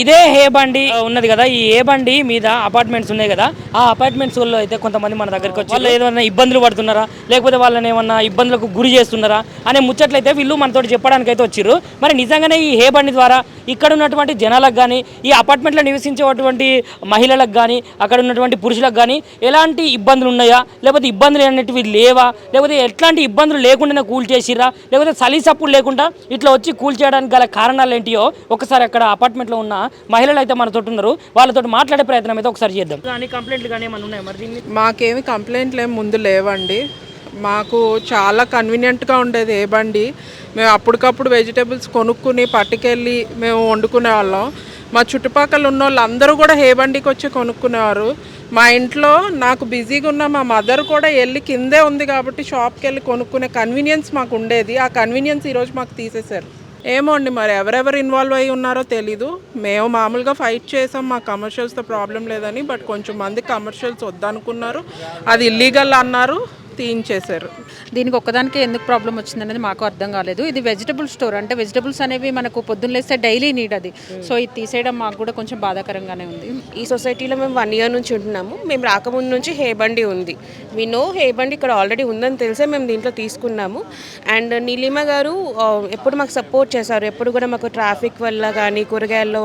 ఇదే హే బండి ఉన్నది కదా. ఈ ఏ బండి మీద అపార్ట్మెంట్స్ ఉన్నాయి కదా. ఆ అపార్ట్మెంట్స్లో అయితే కొంతమంది మన దగ్గరికి వచ్చి వాళ్ళు ఏదైనా ఇబ్బందులు పడుతున్నారా? లేకపోతే వాళ్ళని ఏమన్నా ఇబ్బందులకు గురి చేస్తున్నారా? అనే ముచ్చట్లయితే వీళ్ళు మనతో చెప్పడానికి అయితే వచ్చారు మరి నిజంగానే ఈ హే బండి ద్వారా ఇక్కడ ఉన్నటువంటి జనాలకు కానీ ఈ అపార్ట్మెంట్లో నివసించేటువంటి మహిళలకు కానీ అక్కడ ఉన్నటువంటి పురుషులకు కానీ ఎలాంటి ఇబ్బందులు ఉన్నాయా? లేకపోతే ఇబ్బందులు అనేటివి లేవా? లేకపోతే ఎట్లాంటి ఇబ్బందులు లేకుండానే కూల్ చేసిరా లేకపోతే చలీసప్పుడు లేకుండా ఇట్లా వచ్చి కూల్ చేయడానికి గల కారణాలు ఏంటియో ఒకసారి అక్కడ అపార్ట్మెంట్లో ఉన్న మహిళలు అయితే మనతో ఉన్నారు వాళ్ళతో మాట్లాడే ప్రయత్నం అయితే ఒకసారి చేద్దాం. కానీ కంప్లైంట్లు కానీ ఏమైనా ఉన్నాయి మరి దీన్ని మాకేమి కంప్లైంట్లు ఏమి ముందు లేవండి. మాకు చాలా కన్వీనియంట్గా ఉండేది ఏ బండి. మేము అప్పటికప్పుడు వెజిటేబుల్స్ కొనుక్కుని పట్టుకెళ్ళి మేము వండుకునే వాళ్ళం. మా చుట్టుపక్కల ఉన్న వాళ్ళు అందరూ కూడా హే బండికి వచ్చి కొనుక్కునేవారు. మా ఇంట్లో నాకు బిజీగా ఉన్న మా మదర్ కూడా వెళ్ళి కిందే ఉంది కాబట్టి షాప్కి వెళ్ళి కొనుక్కునే కన్వీనియన్స్ మాకు ఉండేది. ఆ కన్వీనియన్స్ ఈరోజు మాకు తీసేశారు. ఏమో అండి మరి ఎవరెవరు ఇన్వాల్వ్ అయి ఉన్నారో తెలీదు. మేము మామూలుగా ఫైట్ చేసాం మా కమర్షియల్స్తో ప్రాబ్లం లేదని బట్ కొంచెం మంది కమర్షియల్స్ వద్దనుకున్నారు. అది ఇల్లీగల్ అన్నారు. తీయించేశారు. దీనికి ఒక్కదానికి ఎందుకు ప్రాబ్లం వచ్చిందనేది మాకు అర్థం కాలేదు. ఇది వెజిటబుల్ స్టోర్ అంటే వెజిటబుల్స్ అనేవి మనకు పొద్దున్న లేస్తే డైలీ నీడ్ అది. సో ఇది తీసేయడం మాకు కూడా కొంచెం బాధాకరంగానే ఉంది. ఈ సొసైటీలో మేము వన్ ఇయర్ నుంచి ఉంటున్నాము. మేము రాకముందు నుంచి హే బండి ఉంది. మీ నో హే బండి ఇక్కడ ఆల్రెడీ ఉందని తెలిసే మేము దీంట్లో తీసుకున్నాము. అండ్ నీలిమ గారు ఎప్పుడు మాకు సపోర్ట్ చేశారు. ఎప్పుడు కూడా మాకు ట్రాఫిక్ వల్ల కానీ కూరగాయల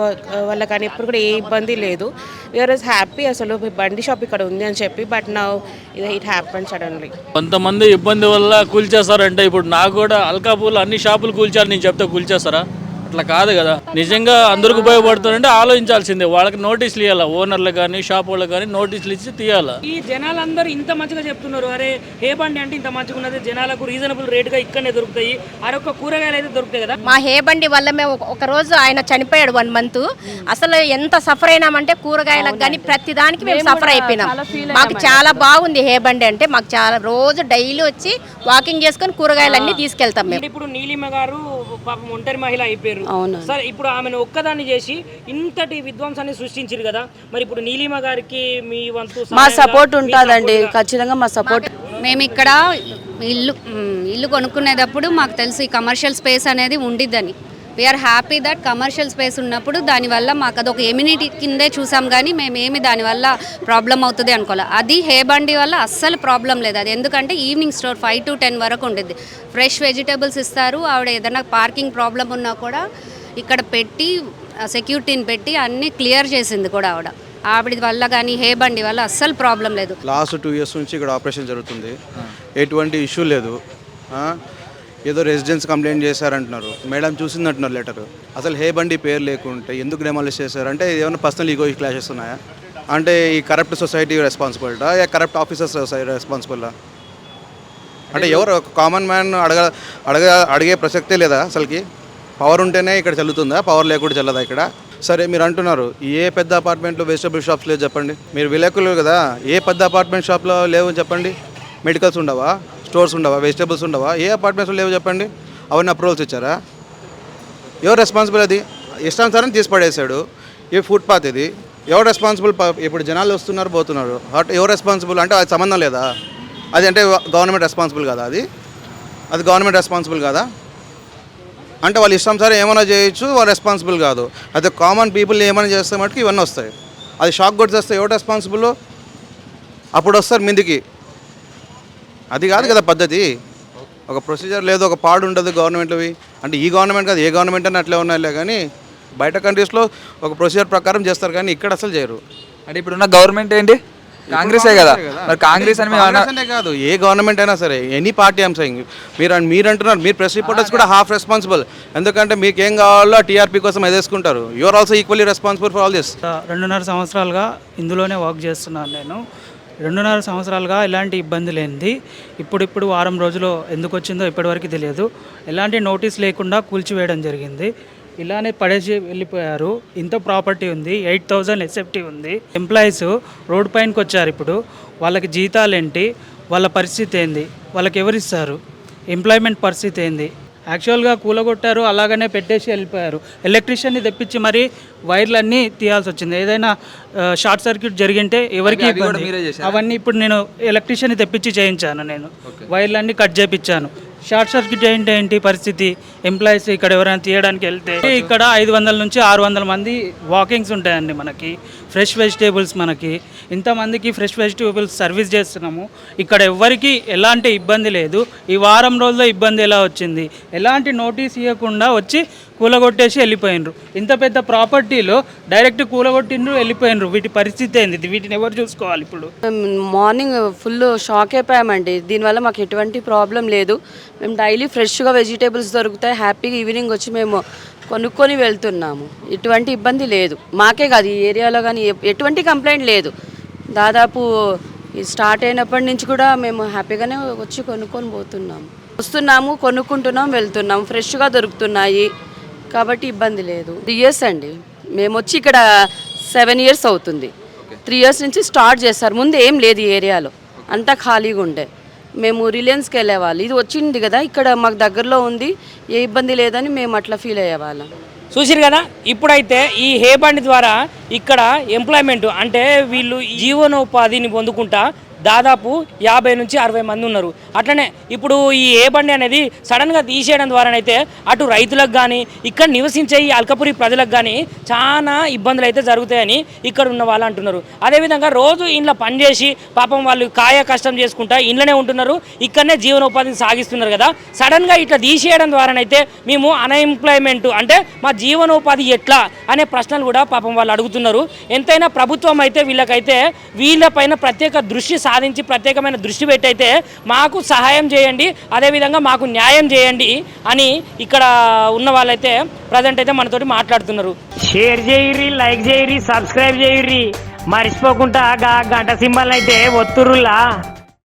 వల్ల కానీ ఎప్పుడు కూడా ఏ ఇబ్బంది లేదు. వీఆర్ ఇస్ హ్యాపీ అసలు బండి షాప్ ఇక్కడ ఉంది అని చెప్పి బట్ నా ఇది ఇట్ హ్యాపన్ సడన్లీ కొంతమంది ఇబ్బంది వల్ల కూల్చేస్తారంటే. ఇప్పుడు నాకు కూడా అల్కాపూర్లో అన్ని షాపులు కూల్చారు. నేను చెప్తే కూల్చేస్తారా? అట్లా కాదు కదా. నిజంగా అందరికి ఉపయోగపడుతుందంటే ఆలోచించాల్సిందే. వాళ్ళకి నోటీసులు ఇవ్వాలి ఓనర్లు కానీ షాప్ వాళ్ళకి కానీ నోటీసులు ఇచ్చి తీయాలి? ఈ జనాలందరూ ఇంత మంచిగా చెప్తున్నారు. అరే హే బండి అంటే ఇంత మంచిగా ఉన్నది. జనాలకు రీజనబుల్ రేటుగా ఇక్కడనే దొరుకుతాయి. అరొక్క కూరగాయలు అయితే దొరుకుతాయి కదా. మా హే బండి వల్ల మేము ఒక- ఒక రోజు ఆయన చనిపోయాడు వన్ మంత్ అసలు ఎంత సఫర్ అయినామంటే కూరగాయలకు కానీ ప్రతి దానికి మేము సఫర్ అయిపోయినాం. మాకు చాలా బాగుంది హే బండి అంటే. మాకు చాలా రోజు డైలీ వచ్చి వాకింగ్ చేసుకొని కూరగాయలన్నీ తీసుకెళ్తాం మేము. ఇప్పుడు నీలిమ గారు పాపం ఒంటరి మహిళ అయిపోయారు. సరే ఇప్పుడు ఆమెను ఒక్కదాన్ని చేసి ఇంతటి విధ్వంసాన్ని సృష్టించారు కదా. మరి ఇప్పుడు నీలిమ గారికి మీ వంతు మా సపోర్ట్ ఉంటుందండి. ఖచ్చితంగా మా సపోర్ట్ మేము ఇక్కడ ఇల్లు ఇల్లు కొనుక్కునేటప్పుడు మాకు తెలుసు ఈ కమర్షియల్ స్పేస్ అనేది ఉండిద్దని. We are happy that commercial space ఉన్నప్పుడు దానివల్ల మాకు అదొక ఎమ్యూనిటీ కిందే చూసాం కానీ మేము ఏమి దానివల్ల ప్రాబ్లం అవుతుంది అనుకోవాలి అది హే బండి వల్ల అస్సలు ప్రాబ్లం లేదు. అది ఎందుకంటే evening store five to ten వరకు ఉండేది ఫ్రెష్ వెజిటేబుల్స్ ఇస్తారు. ఆవిడ ఏదైనా పార్కింగ్ ప్రాబ్లం ఉన్నా కూడా ఇక్కడ పెట్టి సెక్యూరిటీని పెట్టి అన్నీ క్లియర్ చేసింది కూడా ఆవిడ. ఆవిడ వల్ల కానీ హే బండి వల్ల అస్సలు ప్రాబ్లం లేదు. లాస్ట్ టూ ఇయర్స్ నుంచి ఇక్కడ ఆపరేషన్ జరుగుతుంది. ఎటువంటి ఇష్యూ లేదు. ఏదో రెసిడెన్స్ కంప్లైంట్ చేశారంటున్నారు. మేడం చూసిందంటున్నారు లెటర్ అసలు హే బండి పేరు లేకుంటే ఎందుకు డెమాలిష్ చేశారంటే ఏమైనా పర్సనల్ ఈగో క్లాషెస్ ఉన్నాయా? అంటే ఈ కరప్ట్ సొసైటీ రెస్పాన్సిబిలిటా కరప్ట్ ఆఫీసర్స్ రెస్పాన్సిబిలిటా అంటే ఎవరు కామన్ మ్యాన్ అడగ అడగ అడిగే ప్రసక్తే లేదా అసలుకి? పవర్ ఉంటేనే ఇక్కడ చల్లుతుందా? పవర్ లేకుండా చల్లదా ఇక్కడ? సరే మీరు అంటున్నారు ఏ పెద్ద అపార్ట్మెంట్లో వెజిటబుల్ షాప్స్ లేవు చెప్పండి? మీరు విలేకులు కదా ఏ పెద్ద అపార్ట్మెంట్ షాప్లో లేవు చెప్పండి? మెడికల్స్ ఉండవా? స్టోర్స్ ఉండవా? వెజిటేబుల్స్ ఉండవా? ఏ అపార్ట్మెంట్స్ లేవు చెప్పండి? అవన్నీ అప్రూవల్స్ ఇచ్చారా? ఎవరు రెస్పాన్సిబుల్ అది? ఇష్టానుసారం తీసి పడేశాడు. ఈ ఫుట్పాత్ ఇది. ఎవరు రెస్పాన్సిబుల్ ఇప్పుడు జనాలు వస్తున్నారు పోతున్నారు. అటు ఎవరు రెస్పాన్సిబుల్ అంటే అది సంబంధం లేదా? అది అంటే గవర్నమెంట్ రెస్పాన్సిబుల్ కదా అది? అది గవర్నమెంట్ రెస్పాన్సిబుల్ కదా? అంటే వాళ్ళు ఇష్టం సరే ఏమైనా చేయొచ్చు వాళ్ళు రెస్పాన్సిబుల్ కాదు. అయితే కామన్ పీపుల్ ఏమైనా చేస్తే మటుకు ఇవన్నీ వస్తాయి. అది షాక్ కొట్టి చేస్తే ఎవరు రెస్పాన్సిబుల్? అప్పుడు వస్తారు మిందికి. అది కాదు కదా పద్ధతి. ఒక ప్రొసీజర్ లేదు ఒక పాడు ఉండదు గవర్నమెంట్వి. అంటే ఈ గవర్నమెంట్ కాదు ఏ గవర్నమెంట్ అని అట్లే ఉన్నాయిలే కానీ బయట కంట్రీస్లో ఒక ప్రొసీజర్ ప్రకారం చేస్తారు కానీ ఇక్కడ అసలు చేయరు. అంటే ఇప్పుడున్న గవర్నమెంట్ ఏంటి? కాంగ్రెసే కదా. మరి కాంగ్రెస్ అని కాదు ఏ గవర్నమెంట్ అయినా సరే ఎనీ పార్టీ ఐమ్ సెయింగ్ మీరు అన్- మీరు అంటున్నారు మీరు ప్రెస్ రిపోర్టర్స్ కూడా హాఫ్ రెస్పాన్సిబుల్ ఎందుకంటే మీకు ఏం కావాలో టీఆర్పీ కోసం ఎదేసుకుంటారు. You're also equally responsible for all this రెండున్నర సంవత్సరాలుగా ఇందులోనే వర్క్ చేస్తున్నాను నేను. రెండున్నర సంవత్సరాలుగా ఎలాంటి ఇబ్బంది లేనిది. ఇప్పుడిప్పుడు వారం రోజులు ఎందుకు వచ్చిందో ఇప్పటివరకు తెలియదు. ఎలాంటి నోటీస్ లేకుండా కూల్చివేయడం జరిగింది. ఇలానే పడేసి వెళ్ళిపోయారు. ఇంత ప్రాపర్టీ ఉంది. ఎయిట్ థౌజండ్ ఎస్ఎఫ్టీ ఉంది. ఎంప్లాయీస్ రోడ్ పైనకి వచ్చారు ఇప్పుడు. వాళ్ళకి జీతాలు ఏంటి వాళ్ళ పరిస్థితి ఏంది? వాళ్ళకి ఎవరిస్తారు? ఎంప్లాయ్మెంట్ పరిస్థితి ఏంది? యాక్చువల్గా కూలగొట్టారు అలాగనే పెట్టేసి వెళ్ళిపోయారు. ఎలక్ట్రీషియన్ని తెప్పించి మరి వైర్లన్నీ తీయాల్సి వచ్చింది. ఏదైనా షార్ట్ సర్క్యూట్ జరిగింటే ఎవరికి? అవన్నీ ఇప్పుడు నేను ఎలక్ట్రీషియన్ని తెప్పించి చేయించాను నేను. వైర్లన్నీ కట్ చేయించాను షార్ట్ సర్క్యూట్ ఏంటి ఏంటి పరిస్థితి? ఎంప్లాయీస్ ఇక్కడ ఎవరైనా తీయడానికి వెళ్తే ఇక్కడ ఐదు వందల నుంచి ఆరు వందల మంది వాకింగ్స్ ఉంటాయండి మనకి. ఫ్రెష్ వెజిటేబుల్స్ మనకి. ఇంతమందికి ఫ్రెష్ వెజిటేబుల్స్ సర్వీస్ చేస్తున్నాము. ఇక్కడ ఎవ్వరికి ఎలాంటి ఇబ్బంది లేదు. ఈ వారం రోజుల్లో ఇబ్బంది ఎలా వచ్చింది? ఎలాంటి నోటీస్ ఇవ్వకుండా వచ్చి కూలగొట్టేసి వెళ్ళిపోయినరు. ఇంత పెద్ద ప్రాపర్టీలో డైరెక్ట్ కూలగొట్టిండ్రు వెళ్ళిపోయినరు. వీటి పరిస్థితి ఏంది? వీటిని ఎవరు చూసుకోవాలి ఇప్పుడు? మార్నింగ్ ఫుల్ షాక్ అయిపోయామండి. దీనివల్ల మాకు ఎటువంటి ప్రాబ్లం లేదు. మేము డైలీ ఫ్రెష్గా వెజిటేబుల్స్ దొరుకుతాయి. హ్యాపీగా ఈవినింగ్ వచ్చి మేము కొనుక్కొని వెళ్తున్నాము. ఎటువంటి ఇబ్బంది లేదు. మాకే కాదు ఈ ఏరియాలో కానీ ఎటువంటి కంప్లైంట్ లేదు. దాదాపు ఇది స్టార్ట్ అయినప్పటి నుంచి కూడా మేము హ్యాపీగానే వచ్చి కొనుక్కొని పోతున్నాము వస్తున్నాము కొనుక్కుంటున్నాం వెళ్తున్నాం. ఫ్రెష్గా దొరుకుతున్నాయి. కాబట్టి ఇబ్బంది లేదు. త్రీ ఇయర్స్ అండి. మేము వచ్చి ఇక్కడ సెవెన్ ఇయర్స్ అవుతుంది. త్రీ ఇయర్స్ నుంచి స్టార్ట్ చేస్తారు. ముందు ఏం లేదు ఈ ఏరియాలో. అంతా ఖాళీగా ఉండే. మేము రిలయన్స్కి వెళ్ళేవాళ్ళు. ఇది వచ్చింది కదా ఇక్కడ మాకు దగ్గరలో ఉంది. ఏ ఇబ్బంది లేదని మేము అట్లా ఫీల్ అయ్యేవాళ్ళం. చూసిరు కదా? ఇప్పుడైతే ఈ హే బండి ద్వారా ఇక్కడ ఎంప్లాయ్మెంట్ అంటే వీళ్ళు జీవనోపాధిని పొందుకుంటా దాదాపు యాభై నుంచి అరవై మంది ఉన్నారు. అట్లనే ఇప్పుడు ఈ ఏ బండి అనేది సడన్గా తీసేయడం ద్వారానైతే అటు రైతులకు కానీ ఇక్కడ నివసించే ఈ అల్కపురి ప్రజలకు కానీ చాలా ఇబ్బందులు అయితే జరుగుతాయని ఇక్కడ ఉన్న వాళ్ళు అంటున్నారు. అదేవిధంగా రోజు ఇంట్లో పనిచేసి పాపం వాళ్ళు కాయ కష్టం చేసుకుంటా ఇంట్లోనే ఉంటున్నారు. ఇక్కడనే జీవనోపాధిని సాగిస్తున్నారు కదా. సడన్గా ఇట్లా తీసేయడం ద్వారానైతే మేము అన్ఎంప్లాయ్మెంట్ అంటే మా జీవనోపాధి ఎట్లా అనే ప్రశ్నలు కూడా పాపం వాళ్ళు అడుగుతున్నారు. ఎంతైనా ప్రభుత్వం అయితే వీళ్ళకైతే వీళ్ళపైన ప్రత్యేక దృష్టి సాధించి ప్రత్యేకమైన దృష్టి పెట్టయితే మాకు సహాయం చేయండి అదేవిధంగా మాకు న్యాయం చేయండి అని ఇక్కడ ఉన్న వాళ్ళైతే ప్రజెంట్ అయితే మనతోటి మాట్లాడుతున్నారు. షేర్ చేయరి లైక్ చేయరి సబ్స్క్రైబ్ చేయరి మర్చిపోకుండా గంట సింబల్ అయితే ఒత్తురులా